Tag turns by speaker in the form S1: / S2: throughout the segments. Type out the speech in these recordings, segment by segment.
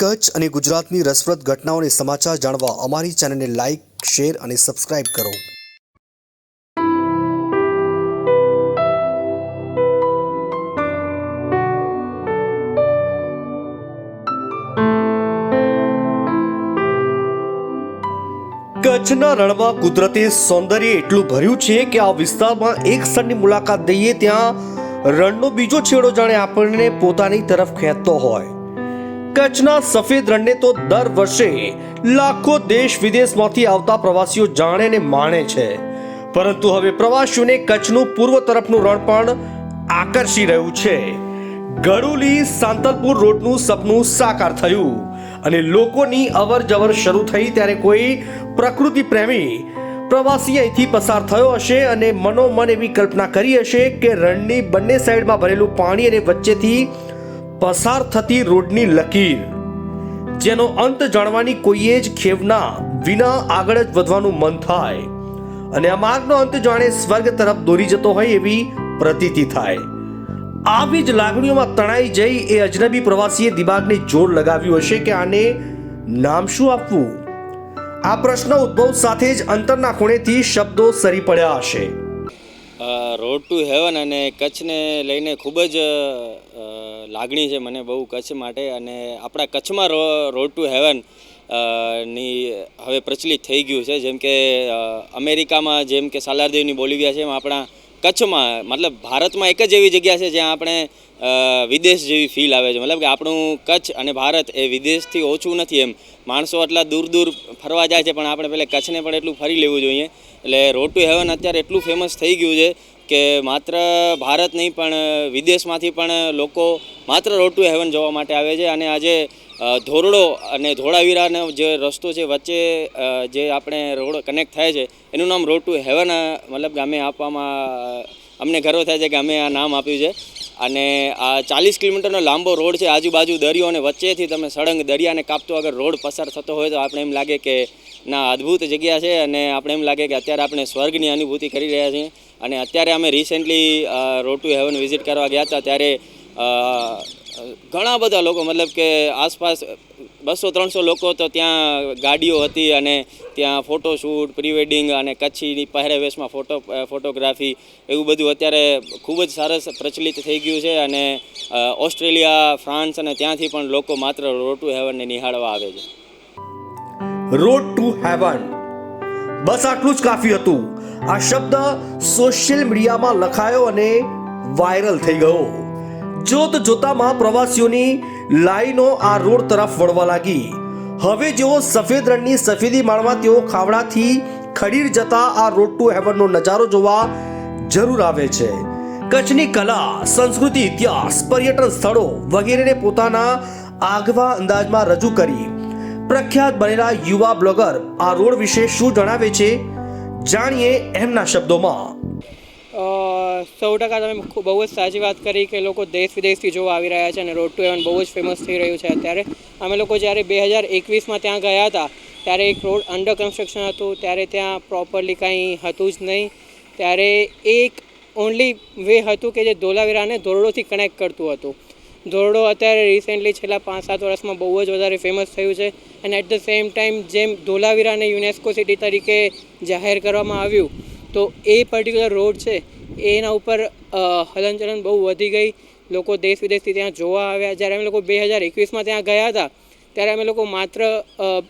S1: કચ્છ અને ગુજરાતની રસપ્રદ ઘટનાઓને સમાચાર જાણવા અમારી ચેનલને લાઇક શેર અને સબસ્ક્રાઇબ કરો. કચ્છના રણમાં કુદરતી સૌંદર્ય એટલું ભર્યું છે કે આ વિસ્તારમાં એક સ્થળની મુલાકાત દઈએ ત્યાં રણનો બીજો છેડો જાણે આપણને પોતાની તરફ ખેંચતો હોય. કચ્છના સફેદ રણને તો દર વર્ષે લાખો દેશ વિદેશમાંથી આવતા પ્રવાસીઓ જાણે ને માણે છે. પરંતુ હવે પ્રવાસીઓને કચ્છનું પૂર્વ તરફનું રણ પણ આકર્ષી રહ્યું છે. ગડુલી સાંતલપુર રોડનું સપનું સાકાર થયું અને લોકોની અવર જવર શરૂ થઈ ત્યારે કોઈ પ્રકૃતિ પ્રેમી પ્રવાસી અહીંથી પસાર થયો હશે અને મનોમન એવી કલ્પના કરી હશે કે રણની બંને સાઈડમાં ભરેલું પાણી અને વચ્ચેથી પસાર થતી રોડની લકીર. જેનો અંત જાણવાની કોઈએ જ ખેવના વિના આગળ જ વધવાનું મન થાય. અને આ માર્ગનો અંત જાણે સ્વર્ગ તરફ દોરી જતો હોય એવી પ્રતીતિ થાય. આવી જ લાગણીઓમાં તણાઈ જઈ એ અજનબી પ્રવાસીએ દિમાગને જોર લગાવ્યું હશે કે આને નામ શું આપવું? આ પ્રશ્ન ઉદ્ભવ સાથે જ અંતરના ખૂણેથી શબ્દો સરી પડ્યા હશે.
S2: રોડ ટુ હેવન અને કચ્છને લઈને ખૂબ જ લાગણી છે મને બહુ કચ્છ માટે અને આપણા કચ્છમાં રોડ ટુ હેવનની હવે પ્રચલિત થઈ ગયું છે. જેમ કે અમેરિકામાં જેમ કે સાલારદેવની બોલિવિયા છે એમ આપણા કચ્છમાં, મતલબ ભારતમાં એક જ એવી જગ્યા છે જ્યાં આપણે વિદેશ જેવી ફીલ આવે છે. મતલબ કે આપણું કચ્છ અને ભારત એ વિદેશથી ઓછું નથી એમ. માણસો આટલા દૂર દૂર ફરવા જાય છે, પણ આપણે પહેલાં કચ્છને પણ એટલું ફરી લેવું જોઈએ. એટલે રોડ ટુ હેવન અત્યારે એટલું ફેમસ થઈ ગયું છે કે માત્ર ભારત નહીં, પણ વિદેશમાંથી પણ લોકો માત્ર રોડ ટુ હેવન જોવા માટે આવે છે. અને આજે ધોરડો અને ધોળાવીરાનો જે રસ્તો છે, વચ્ચે જે આપણે રોડ કનેક્ટ થાય છે, એનું નામ રોડ ટુ હેવન મતલબ અમે આપવામાં અમને ગર્વ થાય છે કે અમે આ નામ આપ્યું છે. અને આ ચાલીસ કિલોમીટરનો લાંબો રોડ છે, આજુબાજુ દરિયો અને વચ્ચેથી તમે સળંગ દરિયાને કાપતો, અગર રોડ પસાર થતો હોય તો આપણે એમ લાગે કે ના, અદ્ભુત જગ્યા છે અને આપણે એમ લાગે કે અત્યારે આપણે સ્વર્ગની અનુભૂતિ કરી રહ્યા છીએ. અને અત્યારે અમે recently Road to Heaven visit કરવા ગયા હતા ત્યારે ઘણા બધા લોકો, મતલબ કે આસપાસ બસો, ત્રણસો લોકો તો ત્યાં ગાડીઓ હતી અને ત્યાં ફોટોશૂટ પ્રી વેડિંગ અને કચ્છીની પહેરેવેશમાં ફોટો ફોટોગ્રાફી એવું બધું અત્યારે ખૂબ જ સરસ પ્રચલિત થઈ ગયું છે અને ઓસ્ટ્રેલિયા, ફ્રાન્સ અને ત્યાંથી પણ લોકો માત્ર રોટુ હેવનને નિહાળવા આવે છે.
S1: રોડ ટુ હેવન બસ આટલું જ કાફી હતું. આ શબ્દ સોશિયલ મીડિયામાં લખાયો અને વાયરલ થઈ ગયો. જોત જોતામાં પ્રવાસીઓની લાઈનો આ રોડ તરફ વળવા લાગી. હવે જેઓ સફેદ રણની સફેદી માણવા તેઓ ખાવડાથી ખડીર જતા આ રોડ ટુ હેવનનો નજારો જોવા જરૂર આવે છે. કચ્છની કલા, સંસ્કૃતિ, ઇતિહાસ, પર્યટન સ્થળો વગેરેને પોતાના આગવા અંદાજમાં રજૂ કરી પ્રખ્યાત બનેલા યુવા બ્લોગર આ રોડ વિશે શું જણાવે છે, જાણીએ એમના શબ્દોમાં.
S3: સૌ ટકા તમે બહુ જ સાચી વાત કરી કે લોકો દેશ વિદેશથી જોવા આવી રહ્યા છે અને રોડ ટુ હેવન બહુ જ ફેમસ થઈ રહ્યું છે. અત્યારે અમે લોકો જ્યારે બે હજાર એકવીસમાં ત્યાં ગયા હતા, ત્યારે એક રોડ અંડર કન્સ્ટ્રક્શન હતું, ત્યારે ત્યાં પ્રોપરલી કાંઈ હતું જ નહીં. ત્યારે એક ઓનલી વે હતું કે જે ધોલાવીરાને ધોરડોથી કનેક્ટ કરતું હતું. ધોરડો અત્યારે રિસેન્ટલી છેલ્લા પાંચ સાત વર્ષમાં બહુ જ વધારે ફેમસ થયું છે અને એટ ધ સેમ ટાઈમ જેમ ધોલાવીરાને યુનેસ્કો સિટી તરીકે જાહેર કરવામાં આવ્યું, તો એ પર્ટિક્યુલર રોડ છે, એના ઉપર હલનચલન બહુ વધી ગઈ. લોકો દેશ વિદેશથી ત્યાં જોવા આવ્યા. જ્યારે અમે લોકો બે હજાર એકવીસમાં ત્યાં ગયા હતા, ત્યારે અમે લોકો માત્ર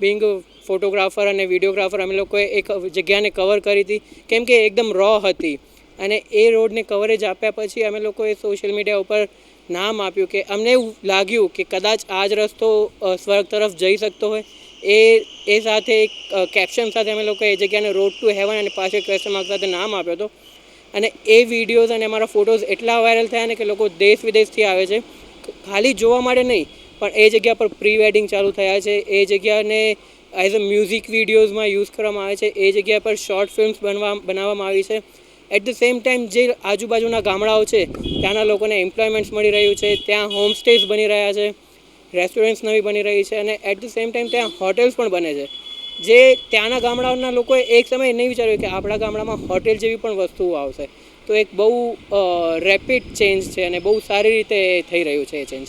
S3: બિંગ ફોટોગ્રાફર અને વિડીયોગ્રાફર અમે લોકોએ એક જગ્યાને કવર કરી હતી. કેમ કે એકદમ રો હતી. અને એ રોડને કવરેજ આપ્યા પછી અમે લોકોએ સોશિયલ મીડિયા ઉપર નામ આપ્યું કે અમને એવું લાગ્યું કે કદાચ આ જ રસ્તો સ્વર્ગ તરફ જઈ શકતો હોય. એ એ સાથે એક કેપ્શન સાથે અમે લોકોએ એ જગ્યાને રોડ ટુ હેવન અને પાછળ ક્વેશ્ચન માર્ક સાથે નામ આપ્યો હતો. અને એ વિડીયોઝ અને અમારા ફોટોઝ એટલા વાયરલ થયા ને કે લોકો દેશ વિદેશથી આવે છે. ખાલી જોવા માટે નહીં, પણ એ જગ્યા પર પ્રી વેડિંગ ચાલુ થયા છે. એ જગ્યાને એઝ અ મ્યુઝિક વિડીયોઝમાં યુઝ કરવામાં આવે છે. એ જગ્યા પર શોર્ટ ફિલ્મ્સ બનવા, બનાવવામાં આવી છે. એટ ધ સેમ ટાઈમ જે આજુબાજુના ગામડાઓ છે, ત્યાંના લોકોને એમ્પ્લોયમેન્ટ્સ મળી રહ્યું છે, ત્યાં હોમસ્ટેઝ બની રહ્યા છે રેસ્ટોરન્ટ્સ નવી બની રહી છે અને એટ ધ સેમ ટાઈમ ત્યાં હોટેલ્સ પણ બને છે. જે ત્યાંના ગામડાઓના લોકોએ એક સમયે નહીં વિચાર્યું કે આપણા ગામડામાં હોટેલ જેવી પણ વસ્તુઓ આવશે. તો એક બહુ રેપિડ ચેન્જ છે અને બહુ સારી રીતે થઈ રહ્યું છે એ change